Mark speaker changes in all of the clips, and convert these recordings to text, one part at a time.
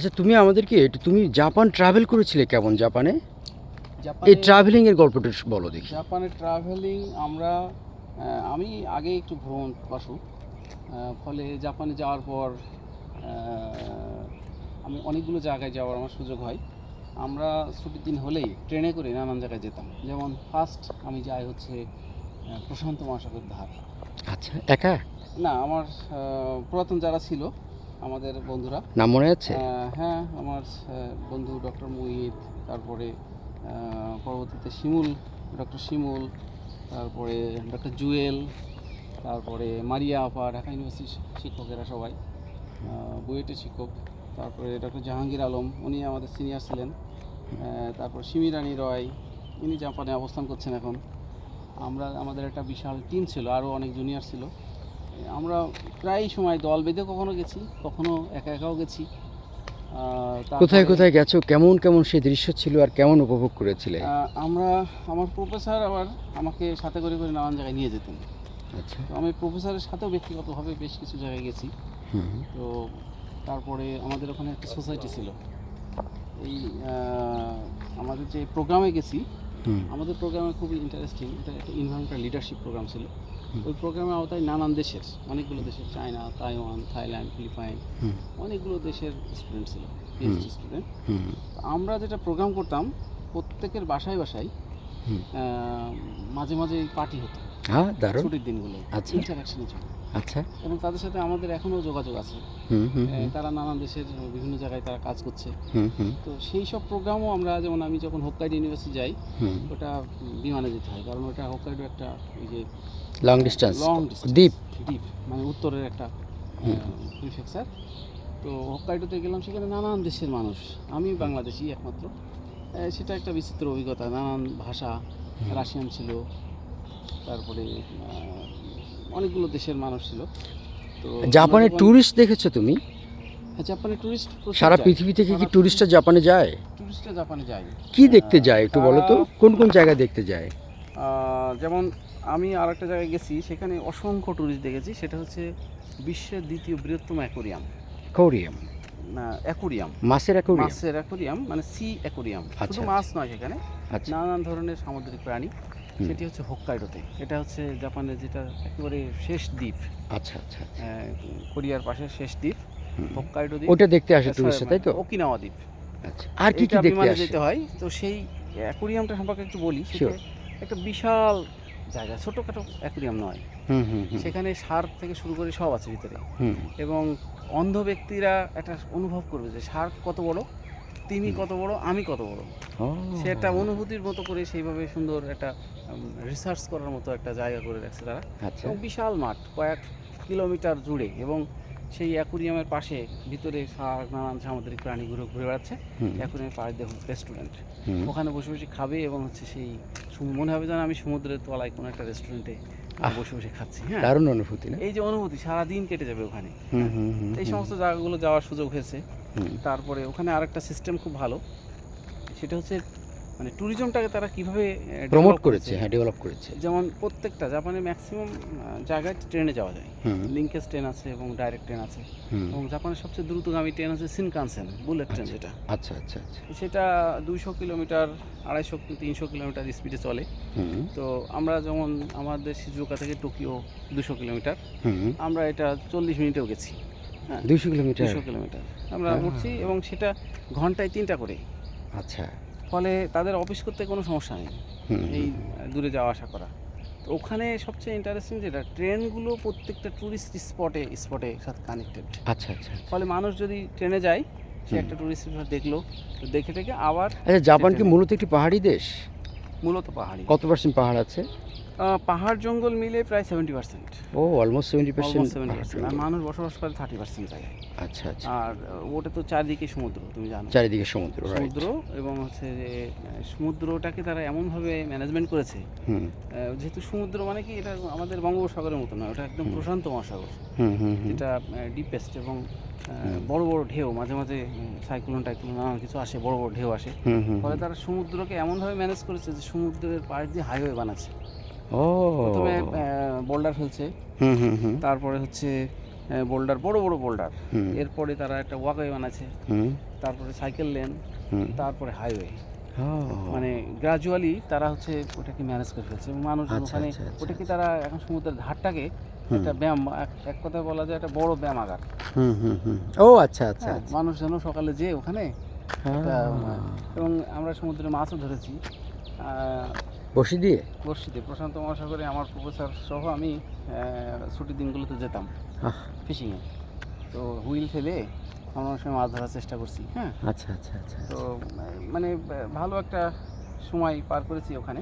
Speaker 1: আচ্ছা তুমি আমাদেরকে তুমি জাপান ট্রাভেল করেছিলে কেমন জাপানে?
Speaker 2: জাপানে
Speaker 1: এই ট্রাভেলিং এর গল্পটা বলো দেখি।
Speaker 2: জাপানে ট্রাভেলিং আমরা আমি আগে একটু ভ্রমণ পাশু ফলে জাপানে যাওয়ার পর আমি অনেকগুলো জায়গায় যাওয়ার আমার সুযোগ হয়। আমরা ছুটির দিন হলেই ট্রেনে করে নানান জায়গায় যেতাম। যেমন ফার্স্ট আমি যাই হচ্ছে প্রশান্ত মহাসাগর ধার।
Speaker 1: আচ্ছা একা?
Speaker 2: না আমার পুরাতন যারা ছিল আমাদের বন্ধুরা।
Speaker 1: নাম মনে আছে?
Speaker 2: হ্যাঁ আমার বন্ধু ডক্টর মুহিত তারপরে পরবর্তীতে শিমুল ডক্টর শিমুল তারপরে ডক্টর জুয়েল তারপরে মারিয়া আপা ঢাকা ইউনিভার্সিটির শিক্ষকেরা সবাই বুয়েটের শিক্ষক তারপরে ডক্টর জাহাঙ্গীর আলম উনি আমাদের সিনিয়র ছিলেন তারপর সিমি রানী রয় ইনি জাপানে অবস্থান করছেন এখন। আমরা আমাদের একটা বিশাল টিম ছিল আরও অনেক জুনিয়র ছিল। আমরা প্রায় সময় দল বেঁধে কখনো গেছি কখনো একা একাও গেছি।
Speaker 1: কোথায় কোথায় গেছো? কেমন কেমন সেই দৃশ্য ছিল আর কেমন উপভোগ করেছিলে?
Speaker 2: আমরা আমার প্রফেসর আবার আমাকে সাথে করে করে নানান জায়গায় নিয়ে যেতেন।
Speaker 1: আচ্ছা।
Speaker 2: তো আমি প্রফেসরের সাথেও ব্যক্তিগতভাবে বেশ কিছু জায়গায় গেছি। তো তারপরে আমাদের ওখানে একটা সোসাইটি ছিল। এই আমাদের যে প্রোগ্রামে গেছি আমাদের প্রোগ্রামে খুবই ইন্টারেস্টিং এটা একটা ইনভারমেন্টাল লিডারশিপ প্রোগ্রাম ছিল। ওই প্রোগ্রামের আওতায় নানান দেশের অনেকগুলো দেশের চায়না তাইওয়ান থাইল্যান্ড ফিলিপাইন অনেকগুলো দেশের স্টুডেন্ট ছিল পিএইচডি স্টুডেন্ট আমরা যেটা প্রোগ্রাম করতাম প্রত্যেকের বাসায় বাসায় মাঝে মাঝে পার্টি হতো।
Speaker 1: হ্যাঁ দারুণ।
Speaker 2: ছুটির দিনগুলো
Speaker 1: আচ্ছা।
Speaker 2: জন্য।
Speaker 1: আচ্ছা।
Speaker 2: এবং তাদের সাথে আমাদের এখনও যোগাযোগ আছে। তারা নানান দেশের বিভিন্ন জায়গায় তারা কাজ করছে। তো সেই সব প্রোগ্রামও আমরা যেমন আমি যখন হোক্কাইডো ইউনিভার্সিটি যাই ওটা বিমানে যেতে হয়। কারণ ওটা হোক্কাইডো একটা ওই যে
Speaker 1: লং ডিস্টেন্স
Speaker 2: লং
Speaker 1: দ্বীপ
Speaker 2: দ্বীপ মানে উত্তরের একটা। প্রিফেকচার তো হোক্কাইডোতে গেলাম সেখানে নানান দেশের মানুষ। আমি বাংলাদেশি একমাত্র। সেটা একটা বিচিত্র অভিজ্ঞতা নানান ভাষা রাশিয়ান ছিল তারপরে অনেকগুলো দেশের মানুষ ছিল। তো
Speaker 1: জাপানের ট্যুরিস্ট দেখেছ তুমি?
Speaker 2: জাপানে টুরিস্ট
Speaker 1: সারা পৃথিবী থেকে কি ট্যুরিস্টরা জাপানে যায়?
Speaker 2: টুরিস্টরা জাপানে যায়।
Speaker 1: কি দেখতে যায় একটু বলো তো? কোন কোন জায়গায় দেখতে যায়?
Speaker 2: যেমন আমি আর একটা জায়গায় গেছি সেখানে অসংখ্য টুরিস্ট দেখেছি সেটা হচ্ছে বিশ্বের দ্বিতীয় বৃহত্তম অ্যাকোরিয়াম
Speaker 1: কোরিয়াম
Speaker 2: না অ্যাকোরিয়াম।
Speaker 1: মাছের অ্যাকোরিয়াম?
Speaker 2: মাছের অ্যাকোরিয়াম মানে সি অ্যাকোরিয়াম।
Speaker 1: আচ্ছা,
Speaker 2: শুধু মাছ নয় সেখানে
Speaker 1: আচ্ছা।
Speaker 2: নানান ধরনের সামুদ্রিক প্রাণী। সেটি হচ্ছে হোক্কাইডোতে। এটা হচ্ছে জাপানের যেটা একেবারে শেষ দ্বীপ।
Speaker 1: আচ্ছা আচ্ছা।
Speaker 2: কোরিয়ার পাশে শেষ দ্বীপ। হোক্কাইডো দ্বীপ।
Speaker 1: ওটা দেখতে আসে টুরিস্টরা তাই তো?
Speaker 2: ওকিনাওয়া দ্বীপ।
Speaker 1: আচ্ছা আর কি কি দেখতে আসে?
Speaker 2: যেতে হয়। তো সেই অ্যাকোরিয়ামটা সম্পর্কে একটু বলি একটা বিশাল জায়গা ছোটোখাটো অ্যাকোরিয়াম নয়। সেখানে শার্ক থেকে শুরু করে সব আছে ভিতরে। এবং অন্ধ ব্যক্তিরা একটা অনুভব করবে যে শার্ক কত বড় তিমি কত বড় আমি কত বড়। সে একটা অনুভূতির মতো করে সেইভাবে সুন্দর একটা রিসার্চ করার মতো একটা জায়গা করে রাখছে তারা।
Speaker 1: আচ্ছা।
Speaker 2: এবং বিশাল মাঠ কয়েক কিলোমিটার জুড়ে এবং সেই অ্যাকুরিয়ামের পাশে ভিতরে শার্ক নানান সামুদ্রিক প্রাণী ঘুরে বেড়াচ্ছে। অ্যাকুরিয়ামের পাশে দেখুন রেস্টুরেন্ট ওখানে বসে বসে খাবে এবং হচ্ছে সেই মনে হবে যেন আমি সমুদ্রের তলায় কোনো একটা রেস্টুরেন্টে। বসে বসে খাচ্ছি হ্যাঁ।
Speaker 1: দারুণ অনুভূতি না?
Speaker 2: এই যে অনুভূতি সারা দিন কেটে যাবে ওখানে। এই সমস্ত জায়গাগুলো যাওয়ার সুযোগ হয়েছে। তারপরে ওখানে আরেকটা সিস্টেম খুব ভালো। সেটা হচ্ছে মানে ট্যুরিজমটাকে তারা কীভাবে
Speaker 1: প্রমোট করেছে? হ্যাঁ ডেভেলপ করেছে।
Speaker 2: যেমন প্রত্যেকটা জাপানে ম্যাক্সিমাম জায়গায় ট্রেনে যাওয়া যায়। লিঙ্কেজ ট্রেন আছে এবং ডাইরেক্ট ট্রেন আছে। এবং জাপানের সবচেয়ে দ্রুতগামী ট্রেন হচ্ছে সিনকানসেন বুলেট ট্রেন যেটা।
Speaker 1: আচ্ছা আচ্ছা আচ্ছা।
Speaker 2: সেটা দুইশো কিলোমিটার আড়াইশো তিনশো কিলোমিটার স্পিডে চলে।
Speaker 1: হুম।
Speaker 2: তো আমরা যেমন আমাদের সিজুকা থেকে টোকিও দুশো কিলোমিটার। আমরা এটা চল্লিশ মিনিটেও গেছি। হ্যাঁ
Speaker 1: দুইশো কিলোমিটার?
Speaker 2: দুশো কিলোমিটার। আমরা
Speaker 1: হ্যাঁ।
Speaker 2: উঠছি এবং সেটা ঘন্টায় তিনটা করে।
Speaker 1: আচ্ছা।
Speaker 2: ফলে তাদের অফিস করতে কোনো সমস্যা নেই। এই দূরে যাওয়া আসা করা। তো ওখানে সবচেয়ে ইন্টারেস্টিং যেটা ট্রেনগুলো প্রত্যেকটা ট্যুরিস্ট স্পটে স্পটে সাথে কানেক্টেড
Speaker 1: আচ্ছা আচ্ছা।
Speaker 2: ফলে মানুষ যদি ট্রেনে যায় সে একটা ট্যুরিস্ট স্পট দেখল তো দেখে দেখে আবার
Speaker 1: আচ্ছা জাপান কি মূলত একটি পাহাড়ি দেশ?
Speaker 2: মূলত পাহাড়ি।
Speaker 1: কত পার্সেন্ট পাহাড় আছে?
Speaker 2: পাহাড় জঙ্গল মিলে প্রায় সেভেন্টি পার্সেন্ট
Speaker 1: ও almost seventy percent
Speaker 2: seventy percent আর মানুষ বসবাস করে থার্টি পার্সেন্ট জায়গায়।
Speaker 1: আচ্ছা আচ্ছা।
Speaker 2: আর ওটা তো চারিদিকে সমুদ্র তুমি জানো।
Speaker 1: চারিদিকে সমুদ্র
Speaker 2: সমুদ্র এবং হচ্ছে যে সমুদ্রটাকে তারা এমনভাবে ম্যানেজমেন্ট করেছে যেহেতু সমুদ্র মানে কি এটা আমাদের বঙ্গোপসাগরের মতো নয় ওটা একদম প্রশান্ত মহাসাগর।
Speaker 1: হুম হুম হুম।
Speaker 2: যেটা ডিপেস্ট এবং বড় বড় ঢেউ মাঝে মাঝে সাইক্লোন টাইক্লোন নানান কিছু আসে বড় বড় ঢেউ আসে। ফলে তারা সমুদ্রকে এমনভাবে ম্যানেজ করেছে যে সমুদ্রের পাশ দিয়ে হাইওয়ে বানাচ্ছে।
Speaker 1: ও।
Speaker 2: প্রথমে বোল্ডার ফেলছে।
Speaker 1: হুম হুম হুম।
Speaker 2: তারপরে হচ্ছে বোল্ডার বড় বড় বোল্ডার এরপরে তারা একটা ওয়াকওয়ে বানাচ্ছে। তারপরে সাইকেল লেন
Speaker 1: হুম।
Speaker 2: তারপরে হাইওয়ে মানে গ্রাজুয়ালি তারা হচ্ছে ওটাকে ম্যানেজ করে ফেলছে। মানুষ
Speaker 1: আচ্ছা,
Speaker 2: ওখানে
Speaker 1: আচ্ছা, আচ্ছা,
Speaker 2: ওটাকে তারা এখন সমুদ্রের ধারটাকে একটা ব্যায়াম এক- কথায় বলা যায় একটা বড় ব্যায়ামাগার
Speaker 1: হুম হুম হুম। ও আচ্ছা আচ্ছা
Speaker 2: হ্যাঁ,
Speaker 1: আচ্ছা।
Speaker 2: মানুষ যেন সকালে যে ওখানে
Speaker 1: হ্যাঁ।
Speaker 2: এবং আমরা সমুদ্রে মাছও ধরেছি।
Speaker 1: বসি দিয়ে?
Speaker 2: বর্ষিতে প্রশান্ত মহাসাগরে আমার প্রফেসর সহ আমি ছুটির দিনগুলোতে যেতাম ফিশিংয়ে তো হুইল ফেলে আমরা অনেক সময় মাছ ধরার চেষ্টা করছি হ্যাঁ।
Speaker 1: আচ্ছা আচ্ছা আচ্ছা
Speaker 2: তো মানে ভালো একটা সময় পার করেছি ওখানে।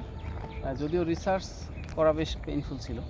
Speaker 2: যদিও রিসার্চ করা বেশ পেইনফুল ছিল।